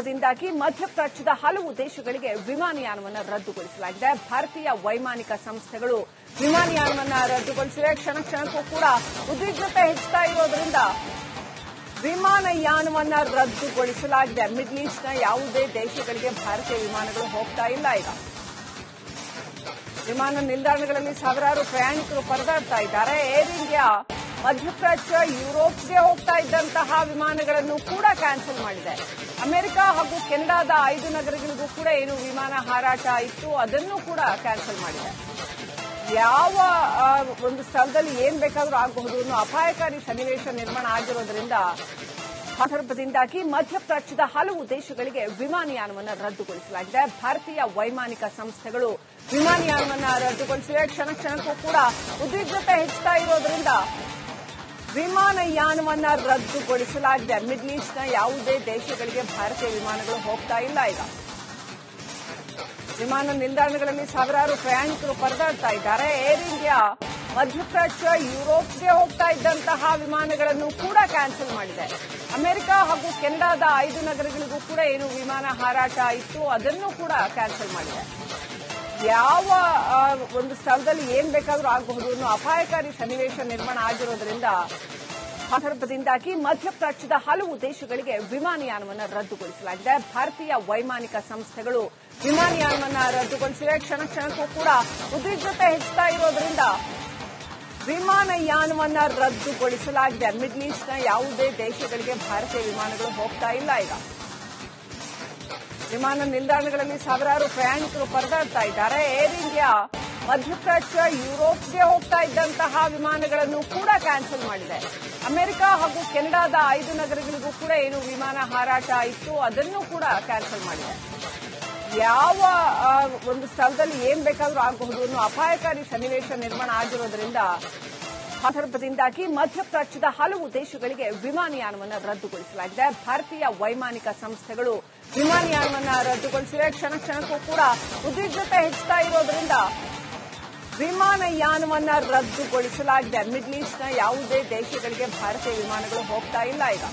ಸಂದರ್ಭದಿಂದಾಗಿ ಮಧ್ಯಪ್ರಾಚ್ಯದ ಹಲವು ದೇಶಗಳಿಗೆ ವಿಮಾನಯಾನವನ್ನು ರದ್ದುಗೊಳಿಸಲಾಗಿದೆ. ಭಾರತೀಯ ವೈಮಾನಿಕ ಸಂಸ್ಥೆಗಳು ವಿಮಾನಯಾನವನ್ನು ರದ್ದುಗೊಳಿಸಿವೆ. ಕ್ಷಣ ಕ್ಷಣಕ್ಕೂ ಕೂಡ ಉದ್ವಿಗ್ನತೆ ಹೆಚ್ಚುತ್ತಾ ಇರೋದ್ರಿಂದ ವಿಮಾನಯಾನವನ್ನು ರದ್ದುಗೊಳಿಸಲಾಗಿದೆ. ಮಿಡ್ಲ್ ಈಸ್ಟ್ನ ಯಾವುದೇ ದೇಶಗಳಿಗೆ ಭಾರತೀಯ ವಿಮಾನಗಳು ಹೋಗ್ತಾ ಇಲ್ಲ ಈಗ. ವಿಮಾನ ನಿಲ್ದಾಣಗಳಲ್ಲಿ ಸಾವಿರಾರು ಪ್ರಯಾಣಿಕರು ಪರದಾಡ್ತಾ ಇದ್ದಾರೆ. ಏರ್ ಇಂಡಿಯಾ ಮಧ್ಯಪ್ರಾಚ್ಯ ಯುರೋಪ್ಗೆ ಹೋಗ್ತಾ ಇದ್ದಂತಹ ವಿಮಾನಗಳನ್ನು ಕೂಡ ಕ್ಯಾನ್ಸಲ್ ಮಾಡಿದೆ. ಅಮೆರಿಕ ಹಾಗೂ ಕೆನಡಾದ ಐದು ನಗರಗಳಿಗೂ ಕೂಡ ಏನು ವಿಮಾನ ಹಾರಾಟ ಇತ್ತು ಅದನ್ನು ಕೂಡ ಕ್ಯಾನ್ಸಲ್ ಮಾಡಿದೆ. ಯಾವ ಒಂದು ಸ್ಥಳದಲ್ಲಿ ಏನ್ ಬೇಕಾದರೂ ಆಗಬಹುದು ಅನ್ನೋ ಅಪಾಯಕಾರಿ ಸನ್ನಿವೇಶ ನಿರ್ಮಾಣ ಆಗಿರೋದ್ರಿಂದ ಸಂದರ್ಭದಿಂದಾಗಿ ಮಧ್ಯಪ್ರಾಚ್ಯದ ಹಲವು ದೇಶಗಳಿಗೆ ವಿಮಾನಯಾನವನ್ನು ರದ್ದುಗೊಳಿಸಲಾಗಿದೆ. ಭಾರತೀಯ ವೈಮಾನಿಕ ಸಂಸ್ಥೆಗಳು ವಿಮಾನಯಾನವನ್ನು ರದ್ದುಗೊಳಿಸಿವೆ. ಕ್ಷಣ ಕ್ಷಣಕ್ಕೂ ಕೂಡ ಉದ್ವಿಗ್ನತೆ ಹೆಚ್ಚುತ್ತಾ ಇರೋದ್ರಿಂದ ವಿಮಾನಯಾನವನ್ನ ರದ್ದುಗೊಳಿಸಲಾಗಿದೆ. ಮಿಡ್ಲ್ ಈಸ್ಟ್ನ ಯಾವುದೇ ದೇಶಗಳಿಗೆ ಭಾರತೀಯ ವಿಮಾನಗಳು ಹೋಗ್ತಾ ಇಲ್ಲ ಈಗ. ವಿಮಾನ ನಿಲ್ದಾಣಗಳಲ್ಲಿ ಸಾವಿರಾರು ಪ್ರಯಾಣಿಕರು ಪರದಾಡ್ತಾ ಇದ್ದಾರೆ. ಏರ್ ಇಂಡಿಯಾ, ಮಧ್ಯಪ್ರಾಚ್ಯ, ಯುರೋಪ್ಗೆ ಹೋಗ್ತಾ ಇದ್ದಂತಹ ವಿಮಾನಗಳನ್ನು ಕೂಡ ಕ್ಯಾನ್ಸಲ್ ಮಾಡಿದೆ. ಅಮೆರಿಕ ಹಾಗೂ ಕೆನಡಾದ ಐದು ನಗರಗಳಿಗೂ ಕೂಡ ಏನು ವಿಮಾನ ಹಾರಾಟ ಇತ್ತು ಅದನ್ನು ಕೂಡ ಕ್ಯಾನ್ಸಲ್ ಮಾಡಿದೆ. ಯಾವ ಒಂದು ಸ್ಥಳದಲ್ಲಿ ಏನ್ ಬೇಕಾದ್ರೂ ಆಗಬಹುದು ಅನ್ನೋ ಅಪಾಯಕಾರಿ ಸನ್ನಿವೇಶ ನಿರ್ಮಾಣ ಆಗಿರೋದ್ರಿಂದ ಸಂದರ್ಭದಿಂದಾಗಿ ಮಧ್ಯಪ್ರಾಚ್ಯದ ಹಲವು ದೇಶಗಳಿಗೆ ವಿಮಾನಯಾನವನ್ನು ರದ್ದುಗೊಳಿಸಲಾಗಿದೆ. ಭಾರತೀಯ ವೈಮಾನಿಕ ಸಂಸ್ಥೆಗಳು ವಿಮಾನಯಾನವನ್ನು ರದ್ದುಗೊಳಿಸಿವೆ. ಕ್ಷಣ ಕ್ಷಣಕ್ಕೂ ಕೂಡ ಉದ್ವಿಗ್ನತೆ ಹೆಚ್ಚುತ್ತಾ ಇರೋದ್ರಿಂದ ವಿಮಾನಯಾನವನ್ನ ರದ್ದುಗೊಳಿಸಲಾಗಿದೆ. ಮಿಡ್ಲ್ ಈಸ್ಟ್ನ ಯಾವುದೇ ದೇಶಗಳಿಗೆ ಭಾರತೀಯ ವಿಮಾನಗಳು ಹೋಗ್ತಾ ಇಲ್ಲ ಈಗ. ವಿಮಾನ ನಿಲ್ದಾಣಗಳಲ್ಲಿ ಸಾವಿರಾರು ಪ್ರಯಾಣಿಕರು ಪರದಾಡ್ತಾ ಇದ್ದಾರೆ. ಏರ್ ಇಂಡಿಯಾ, ಮಧ್ಯಪ್ರಾಚ್ಯ, ಯುರೋಪ್ಗೆ ಹೋಗ್ತಾ ಇದ್ದಂತಹ ವಿಮಾನಗಳನ್ನು ಕೂಡ ಕ್ಯಾನ್ಸಲ್ ಮಾಡಿದೆ. ಅಮೆರಿಕ ಹಾಗೂ ಕೆನಡಾದ ಐದು ನಗರಗಳಿಗೂ ಕೂಡ ಏನು ವಿಮಾನ ಹಾರಾಟ ಇತ್ತು, ಅದನ್ನು ಕೂಡ ಕ್ಯಾನ್ಸಲ್ ಮಾಡಿದೆ. ಯಾವ ಒಂದು ಸ್ಥಳದಲ್ಲಿ ಏನ್ ಬೇಕಾದರೂ ಆಗಬಹುದು ಅನ್ನೋ ಅಪಾಯಕಾರಿ ಸನ್ನಿವೇಶ ನಿರ್ಮಾಣ ಆಗಿರೋದ್ರಿಂದ ಸಂದರ್ಭದಿಂದಾಗಿ ಮಧ್ಯಪ್ರಾಚ್ಯದ ಹಲವು ದೇಶಗಳಿಗೆ ವಿಮಾನಯಾನವನ್ನು ರದ್ದುಗೊಳಿಸಲಾಗಿದೆ. ಭಾರತೀಯ ವೈಮಾನಿಕ ಸಂಸ್ಥೆಗಳು ವಿಮಾನಯಾನವನ್ನು ರದ್ದುಗೊಳಿಸಿವೆ. ಕ್ಷಣ ಕ್ಷಣಕ್ಕೂ ಕೂಡ ಉದ್ವಿಗ್ನತೆ ಹೆಚ್ಚುತ್ತಾ ಇರೋದ್ರಿಂದ ವಿಮಾನಯಾನವನ್ನು ರದ್ದುಗೊಳಿಸಲಾಗಿದೆ. ಮಿಡ್ಲ್ ಈಸ್ಟ್ನ ಯಾವುದೇ ದೇಶಗಳಿಗೆ ಭಾರತೀಯ ವಿಮಾನಗಳು ಹೋಗ್ತಾ ಇಲ್ಲ ಈಗ.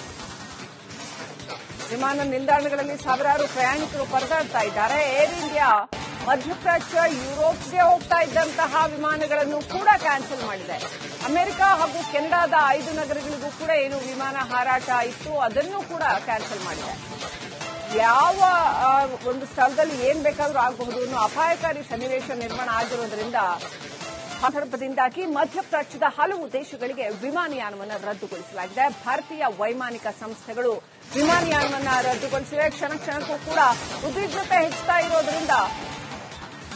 ವಿಮಾನ ನಿಲ್ದಾಣಗಳಲ್ಲಿ ಸಾವಿರಾರು ಪ್ರಯಾಣಿಕರು ಪರದಾಡ್ತಾ ಇದ್ದಾರೆ. ಏರ್ ಇಂಡಿಯಾ ಮಧ್ಯಪ್ರಾಚ್ಯ, ಯುರೋಪ್ಗೆ ಹೋಗ್ತಾ ಇದ್ದಂತಹ ವಿಮಾನಗಳನ್ನು ಕೂಡ ಕ್ಯಾನ್ಸಲ್ ಮಾಡಿದೆ. ಅಮೆರಿಕ ಹಾಗೂ ಕೆನಡಾದ ಐದು ನಗರಗಳಿಗೂ ಕೂಡ ಏನು ವಿಮಾನ ಹಾರಾಟ ಇತ್ತು, ಅದನ್ನು ಕೂಡ ಕ್ಯಾನ್ಸಲ್ ಮಾಡಿದೆ. ಯಾವ ಒಂದು ಸ್ಥಳದಲ್ಲಿ ಏನ್ ಬೇಕಾದರೂ ಆಗಬಹುದು ಅನ್ನೋ ಅಪಾಯಕಾರಿ ಸನ್ನಿವೇಶ ನಿರ್ಮಾಣ ಆಗಿರೋದ್ರಿಂದ ಸಂದರ್ಭದಿಂದಾಗಿ ಮಧ್ಯಪ್ರಾಚ್ಯದ ಹಲವು ದೇಶಗಳಿಗೆ ವಿಮಾನಯಾನವನ್ನು ರದ್ದುಗೊಳಿಸಲಾಗಿದೆ. ಭಾರತೀಯ ವೈಮಾನಿಕ ಸಂಸ್ಥೆಗಳು ವಿಮಾನಯಾನವನ್ನು ರದ್ದುಗೊಳಿಸಿವೆ. ಕ್ಷಣ ಕ್ಷಣಕ್ಕೂ ಕೂಡ ಉದ್ವಿಗ್ನತೆ ಹೆಚ್ಚುತ್ತಾ ಇರೋದ್ರಿಂದ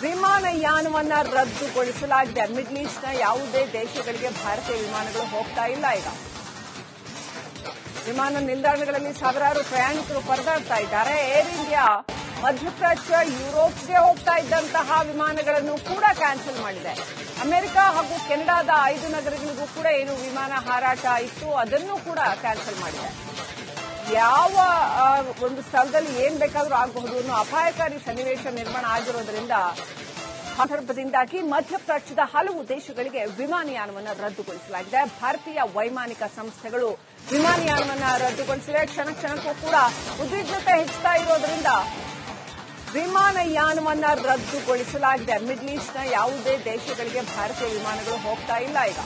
ವಿಮಾನಯಾನವನ್ನ ರದ್ದುಗೊಳಿಸಲಾಗಿದೆ. ಮಿಡ್ಲ್ ಈಸ್ಟ್ನ ಯಾವುದೇ ದೇಶಗಳಿಗೆ ಭಾರತೀಯ ವಿಮಾನಗಳು ಹೋಗ್ತಾ ಇಲ್ಲ ಈಗ. ವಿಮಾನ ನಿಲ್ದಾಣಗಳಲ್ಲಿ ಸಾವಿರಾರು ಪ್ರಯಾಣಿಕರು ಪರದಾಡ್ತಾ ಇದ್ದಾರೆ. ಏರ್ ಇಂಡಿಯಾ, ಮಧ್ಯಪ್ರಾಚ್ಯ, ಯುರೋಪ್ಗೆ ಹೋಗ್ತಾ ಇದ್ದಂತಹ ವಿಮಾನಗಳನ್ನು ಕೂಡ ಕ್ಯಾನ್ಸಲ್ ಮಾಡಿದೆ. ಅಮೆರಿಕ ಹಾಗೂ ಕೆನಡಾದ ಐದು ನಗರಗಳಿಗೂ ಕೂಡ ಏನು ವಿಮಾನ ಹಾರಾಟ ಇತ್ತು ಅದನ್ನು ಕೂಡ ಕ್ಯಾನ್ಸಲ್ ಮಾಡಿದೆ. ಯಾವ ಒಂದು ಸ್ಥಳದಲ್ಲಿ ಏನ್ ಬೇಕಾದ್ರೂ ಆಗಬಹುದು ಅನ್ನೋ ಅಪಾಯಕಾರಿ ಸನ್ನಿವೇಶ ನಿರ್ಮಾಣ ಆಗಿರೋದ್ರಿಂದ ಸಂದರ್ಭದಿಂದಾಗಿ ಮಧ್ಯಪ್ರಾಚ್ಯದ ಹಲವು ದೇಶಗಳಿಗೆ ವಿಮಾನಯಾನವನ್ನು ರದ್ದುಗೊಳಿಸಲಾಗಿದೆ. ಭಾರತೀಯ ವೈಮಾನಿಕ ಸಂಸ್ಥೆಗಳು ವಿಮಾನಯಾನವನ್ನು ರದ್ದುಗೊಳಿಸಿವೆ. ಕ್ಷಣ ಕ್ಷಣಕ್ಕೂ ಕೂಡ ಉದ್ವಿಗ್ನತೆ ಹೆಚ್ಚುತ್ತಾ ಇರೋದ್ರಿಂದ ವಿಮಾನಯಾನವನ್ನು ರದ್ದುಗೊಳಿಸಲಾಗಿದೆ. ಮಿಡ್ಲ್ ಈಸ್ಟ್ನ ಯಾವುದೇ ದೇಶಗಳಿಗೆ ಭಾರತೀಯ ವಿಮಾನಗಳು ಹೋಗ್ತಾ ಇಲ್ಲ ಈಗ.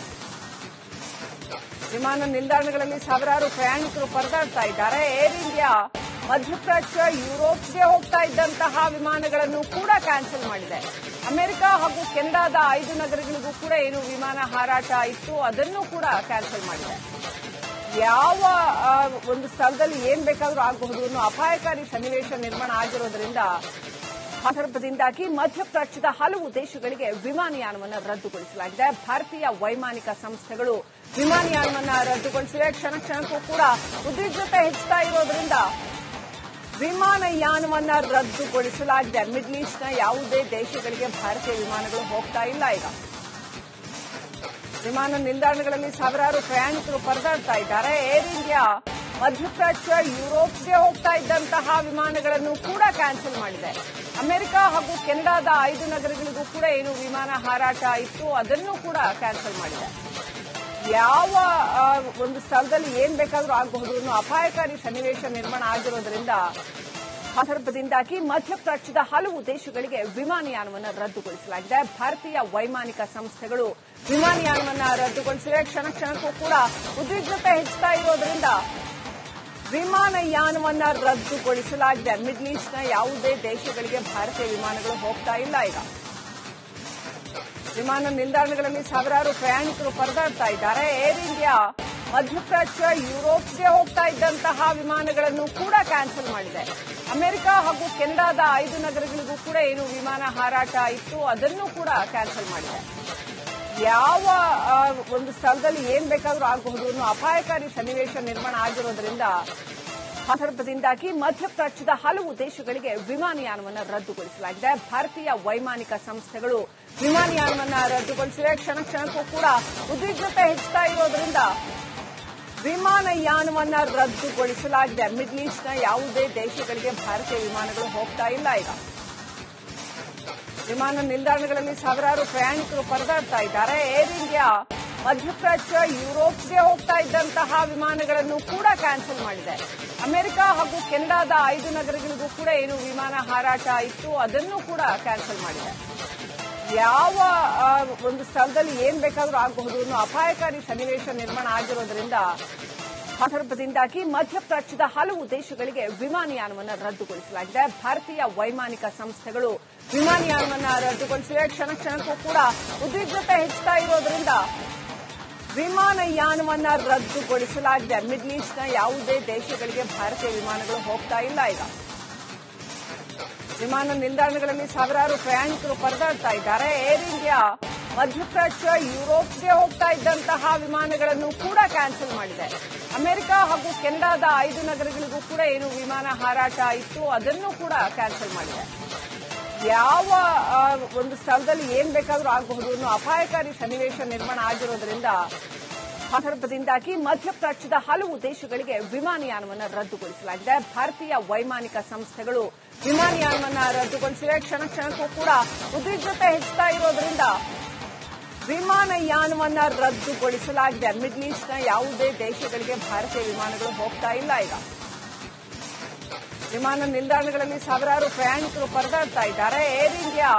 ವಿಮಾನ ನಿಲ್ದಾಣಗಳಲ್ಲಿ ಸಾವಿರಾರು ಪ್ರಯಾಣಿಕರು ಪರದಾಡ್ತಾ ಇದ್ದಾರೆ. ಏರ್ ಇಂಡಿಯಾ ಮಧ್ಯಪ್ರಾಚ್ಯ ಯುರೋಪ್ಗೆ ಹೋಗ್ತಾ ಇದ್ದಂತಹ ವಿಮಾನಗಳನ್ನು ಕೂಡ ಕ್ಯಾನ್ಸಲ್ ಮಾಡಿದೆ. ಅಮೆರಿಕ ಹಾಗೂ ಕೆನಡಾದ ಐದು ನಗರಗಳಿಗೂ ಕೂಡ ಏನು ವಿಮಾನ ಹಾರಾಟ ಇತ್ತು ಅದನ್ನು ಕೂಡ ಕ್ಯಾನ್ಸಲ್ ಮಾಡಿದೆ. ಯಾವ ಒಂದು ಸ್ಥಳದಲ್ಲಿ ಏನ್ ಬೇಕಾದರೂ ಆಗಬಹುದು ಅನ್ನೋ ಅಪಾಯಕಾರಿ ಸನ್ನಿವೇಶ ನಿರ್ಮಾಣ ಆಗಿರೋದ್ರಿಂದ ಸಂದರ್ಭದಿಂದಾಗಿ ಮಧ್ಯಪ್ರಾಚ್ಯದ ಹಲವು ದೇಶಗಳಿಗೆ ವಿಮಾನಯಾನವನ್ನು ರದ್ದುಗೊಳಿಸಲಾಗಿದೆ. ಭಾರತೀಯ ವೈಮಾನಿಕ ಸಂಸ್ಥೆಗಳು ವಿಮಾನಯಾನವನ್ನು ರದ್ದುಗೊಳಿಸಿವೆ. ಕ್ಷಣ ಕ್ಷಣಕ್ಕೂ ಕೂಡ ಉದ್ವಿಗ್ನತೆ ಹೆಚ್ಚುತ್ತಾ ಇರೋದ್ರಿಂದ ವಿಮಾನಯಾನವನ್ನ ರದ್ದುಗೊಳಿಸಲಾಗಿದೆ. ಮಿಡ್ಲ್ ಈಸ್ಟ್ನ ಯಾವುದೇ ದೇಶಗಳಿಗೆ ಭಾರತೀಯ ವಿಮಾನಗಳು ಹೋಗ್ತಾ ಇಲ್ಲ ಈಗ. ವಿಮಾನ ನಿಲ್ದಾಣಗಳಲ್ಲಿ ಸಾವಿರಾರು ಪ್ರಯಾಣಿಕರು ಪರದಾಡ್ತಾ ಇದ್ದಾರೆ. ಏರ್ ಇಂಡಿಯಾ ಮಧ್ಯಪ್ರಾಚ್ಯ ಯುರೋಪ್ಗೆ ಹೋಗ್ತಾ ಇದ್ದಂತಹ ವಿಮಾನಗಳನ್ನು ಕೂಡ ಕ್ಯಾನ್ಸಲ್ ಮಾಡಿದೆ. ಅಮೆರಿಕ ಹಾಗೂ ಕೆನಡಾದ ಐದು ನಗರಗಳಿಗೂ ಕೂಡ ಏನು ವಿಮಾನ ಹಾರಾಟ ಇತ್ತು ಅದನ್ನು ಕೂಡ ಕ್ಯಾನ್ಸಲ್ ಮಾಡಿದೆ. ಯಾವ ಒಂದು ಸ್ಥಳದಲ್ಲಿ ಏನ್ ಬೇಕಾದರೂ ಆಗಬಹುದು ಅನ್ನೋ ಅಪಾಯಕಾರಿ ಸನ್ನಿವೇಶ ನಿರ್ಮಾಣ ಆಗಿರೋದ್ರಿಂದ ಸಂದರ್ಭದಿಂದಾಗಿ ಮಧ್ಯಪ್ರಾಚ್ಯದ ಹಲವು ದೇಶಗಳಿಗೆ ವಿಮಾನಯಾನವನ್ನು ರದ್ದುಗೊಳಿಸಲಾಗಿದೆ. ಭಾರತೀಯ ವೈಮಾನಿಕ ಸಂಸ್ಥೆಗಳು ವಿಮಾನಯಾನವನ್ನು ರದ್ದುಗೊಳಿಸಿವೆ. ಕ್ಷಣ ಕ್ಷಣಕ್ಕೂ ಕೂಡ ಉದ್ವಿಗ್ನತೆ ಹೆಚ್ಚುತ್ತಾ ಇರೋದ್ರಿಂದ ವಿಮಾನಯಾನವನ್ನ ರದ್ದುಗೊಳಿಸಲಾಗಿದೆ. ಮಿಡ್ಲ್ ಈಸ್ಟ್ನ ಯಾವುದೇ ದೇಶಗಳಿಗೆ ಭಾರತೀಯ ವಿಮಾನಗಳು ಹೋಗ್ತಾ ಇಲ್ಲ ಈಗ. ವಿಮಾನ ನಿಲ್ದಾಣಗಳಲ್ಲಿ ಸಾವಿರಾರು ಪ್ರಯಾಣಿಕರು ಪರದಾಡ್ತಾ ಇದ್ದಾರೆ. ಏರ್ ಇಂಡಿಯಾ ಮಧ್ಯಪ್ರಾಚ್ಯ, ಯುರೋಪ್ಗೆ ಹೋಗ್ತಾ ಇದ್ದಂತಹ ವಿಮಾನಗಳನ್ನು ಕೂಡ ಕ್ಯಾನ್ಸಲ್ ಮಾಡಿದೆ. ಅಮೆರಿಕ ಹಾಗೂ ಕೆನಡಾದ ಐದು ನಗರಗಳಿಗೂ ಕೂಡ ಏನು ವಿಮಾನ ಹಾರಾಟ ಇತ್ತು ಅದನ್ನು ಕೂಡ ಕ್ಯಾನ್ಸಲ್ ಮಾಡಿದೆ. ಯಾವ ಒಂದು ಸ್ಥಳದಲ್ಲಿ ಏನ್ ಬೇಕಾದ್ರೂ ಆಗಬಹುದು ಅನ್ನೋ ಅಪಾಯಕಾರಿ ಸನ್ನಿವೇಶ ನಿರ್ಮಾಣ ಆಗಿರೋದ್ರಿಂದ ಸಂದರ್ಭದಿಂದಾಗಿ ಮಧ್ಯಪ್ರಾಚ್ಯದ ಹಲವು ದೇಶಗಳಿಗೆ ವಿಮಾನಯಾನವನ್ನು ರದ್ದುಗೊಳಿಸಲಾಗಿದೆ. ಭಾರತೀಯ ವೈಮಾನಿಕ ಸಂಸ್ಥೆಗಳು ವಿಮಾನಯಾನವನ್ನು ರದ್ದುಗೊಳಿಸಿವೆ. ಕ್ಷಣ ಕ್ಷಣಕ್ಕೂ ಕೂಡ ಉದ್ವಿಗ್ನತೆ ಹೆಚ್ಚುತ್ತಾ ಇರೋದ್ರಿಂದ ವಿಮಾನಯಾನವನ್ನು ರದ್ದುಗೊಳಿಸಲಾಗಿದೆ. ಮಿಡ್ಲ್ ಈಸ್ಟ್ನ ಯಾವುದೇ ದೇಶಗಳಿಗೆ ಭಾರತೀಯ ವಿಮಾನಗಳು ಹೋಗ್ತಾ ಇಲ್ಲ ಈಗ. ವಿಮಾನ ನಿಲ್ದಾಣಗಳಲ್ಲಿ ಸಾವಿರಾರು ಪ್ರಯಾಣಿಕರು ಪರದಾಡ್ತಾ ಇದ್ದಾರೆ. ಏರ್ ಇಂಡಿಯಾ, ಮಧ್ಯಪ್ರಾಚ್ಯ, ಯುರೋಪ್ಗೆ ಹೋಗ್ತಾ ಇದ್ದಂತಹ ವಿಮಾನಗಳನ್ನು ಕೂಡ ಕ್ಯಾನ್ಸಲ್ ಮಾಡಿದೆ. ಅಮೆರಿಕ ಹಾಗೂ ಕೆನಡಾದ ಐದು ನಗರಗಳಿಗೂ ಕೂಡ ಏನು ವಿಮಾನ ಹಾರಾಟ ಇತ್ತು, ಅದನ್ನು ಕೂಡ ಕ್ಯಾನ್ಸಲ್ ಮಾಡಿದೆ. ಯಾವ ಒಂದು ಸ್ಥಳದಲ್ಲಿ ಏನ್ ಬೇಕಾದರೂ ಆಗಬಹುದು ಅನ್ನೋ ಅಪಾಯಕಾರಿ ಸನ್ನಿವೇಶ ನಿರ್ಮಾಣ ಆಗಿರೋದ್ರಿಂದ ಸಂದರ್ಭದಿಂದಾಗಿ ಮಧ್ಯಪ್ರಾಚ್ಯದ ಹಲವು ದೇಶಗಳಿಗೆ ವಿಮಾನಯಾನವನ್ನು ರದ್ದುಗೊಳಿಸಲಾಗಿದೆ. ಭಾರತೀಯ ವೈಮಾನಿಕ ಸಂಸ್ಥೆಗಳು ವಿಮಾನಯಾನವನ್ನು ರದ್ದುಗೊಳಿಸಿವೆ. ಕ್ಷಣ ಕ್ಷಣಕ್ಕೂ ಕೂಡ ಉದ್ವಿಗ್ನತೆ ಹೆಚ್ಚುತ್ತಾ ಇರೋದ್ರಿಂದ ವಿಮಾನಯಾನವನ್ನು ರದ್ದುಗೊಳಿಸಲಾಗಿದೆ. ಮಿಡ್ಲ್ ಈಸ್ಟ್ನ ಯಾವುದೇ ದೇಶಗಳಿಗೆ ಭಾರತೀಯ ವಿಮಾನಗಳು ಹೋಗ್ತಾ ಇಲ್ಲ ಈಗ. ವಿಮಾನ ನಿಲ್ದಾಣಗಳಲ್ಲಿ ಸಾವಿರಾರು ಪ್ರಯಾಣಿಕರು ಪರದಾಡ್ತಾ ಇದ್ದಾರೆ. ಏರ್ ಇಂಡಿಯಾ ಮಧ್ಯಪ್ರಾಚ್ಯ, ಯುರೋಪ್ಗೆ ಹೋಗ್ತಾ ಇದ್ದಂತಹ ವಿಮಾನಗಳನ್ನು ಕೂಡ ಕ್ಯಾನ್ಸಲ್ ಮಾಡಿದೆ. ಅಮೆರಿಕ ಹಾಗೂ ಕೆನಡಾದ ಐದು ನಗರಗಳಿಗೂ ಕೂಡ ಏನು ವಿಮಾನ ಹಾರಾಟ ಇತ್ತು, ಅದನ್ನು ಕೂಡ ಕ್ಯಾನ್ಸಲ್ ಮಾಡಿದೆ. ಯಾವ ಒಂದು ಸ್ಥಳದಲ್ಲಿ ಏನ್ ಬೇಕಾದರೂ ಆಗಬಹುದು ಅನ್ನೋ ಅಪಾಯಕಾರಿ ಸನ್ನಿವೇಶ ನಿರ್ಮಾಣ ಆಗಿರೋದ್ರಿಂದ ಸಂದರ್ಭದಿಂದಾಗಿ ಮಧ್ಯಪ್ರಾಚ್ಯದ ಹಲವು ದೇಶಗಳಿಗೆ ವಿಮಾನಯಾನವನ್ನು ರದ್ದುಗೊಳಿಸಲಾಗಿದೆ. ಭಾರತೀಯ ವೈಮಾನಿಕ ಸಂಸ್ಥೆಗಳು ವಿಮಾನಯಾನವನ್ನು ರದ್ದುಗೊಳಿಸಿವೆ. ಕ್ಷಣ ಕ್ಷಣಕ್ಕೂ ಕೂಡ ಉದ್ವಿಗ್ನತೆ ಹೆಚ್ಚುತ್ತಾ ಇರೋದ್ರಿಂದ ವಿಮಾನಯಾನವನ್ನ ರದ್ದುಗೊಳಿಸಲಾಗಿದೆ. ಮಿಡ್ಲ್ ಈಸ್ಟ್ನ ಯಾವುದೇ ದೇಶಗಳಿಗೆ ಭಾರತೀಯ ವಿಮಾನಗಳು ಹೋಗ್ತಾ ಇಲ್ಲ ಈಗ. ವಿಮಾನ ನಿಲ್ದಾಣಗಳಲ್ಲಿ ಸಾವಿರಾರು ಪ್ರಯಾಣಿಕರು ಪರದಾಡ್ತಾ ಇದ್ದಾರೆ. ಏರ್ ಇಂಡಿಯಾ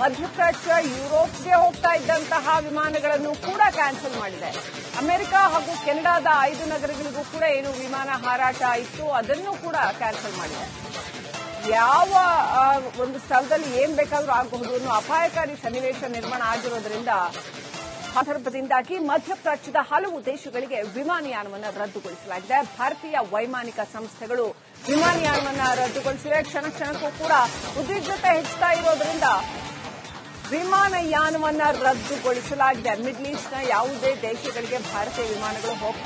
ಮಧ್ಯಪ್ರಾಚ್ಯ, ಯುರೋಪ್ಗೆ ಹೋಗ್ತಾ ಇದ್ದಂತಹ ವಿಮಾನಗಳನ್ನು ಕೂಡ ಕ್ಯಾನ್ಸಲ್ ಮಾಡಿದೆ. ಅಮೆರಿಕ ಹಾಗೂ ಕೆನಡಾದ ಐದು ನಗರಗಳಿಗೂ ಕೂಡ ಏನು ವಿಮಾನ ಹಾರಾಟ ಇತ್ತು ಅದನ್ನು ಕೂಡ ಕ್ಯಾನ್ಸಲ್ ಮಾಡಿದೆ. ಯಾವ ಒಂದು ಸ್ಥಳದಲ್ಲಿ ಏನ್ ಬೇಕಾದ್ರೂ ಆಗಬಹುದು ಅನ್ನೋ ಅಪಾಯಕಾರಿ ಸನ್ನಿವೇಶ ನಿರ್ಮಾಣ ಆಗಿರೋದ್ರಿಂದ ಸಂದರ್ಭದಿಂದಾಗಿ ಮಧ್ಯಪ್ರಾಚ್ಯದ ಹಲವು ದೇಶಗಳಿಗೆ ವಿಮಾನಯಾನವನ್ನು ರದ್ದುಗೊಳಿಸಲಾಗಿದೆ. ಭಾರತೀಯ ವೈಮಾನಿಕ ಸಂಸ್ಥೆಗಳು ವಿಮಾನಯಾನವನ್ನು ರದ್ದುಗೊಳಿಸಿವೆ. ಕ್ಷಣ ಕ್ಷಣಕ್ಕೂ ಕೂಡ ಉದ್ವಿಗ್ನತೆ ಹೆಚ್ಚುತ್ತಾ ಇರೋದ್ರಿಂದ ವಿಮಾನಯಾನವನ್ನು ರದ್ದುಗೊಳಿಸಲಾಗಿದೆ. ಮಿಡ್ಲ್ ಈಸ್ಟ್ನ ಯಾವುದೇ ದೇಶಗಳಿಗೆ ಭಾರತೀಯ ವಿಮಾನಗಳು ಹೋಗ್ತಾ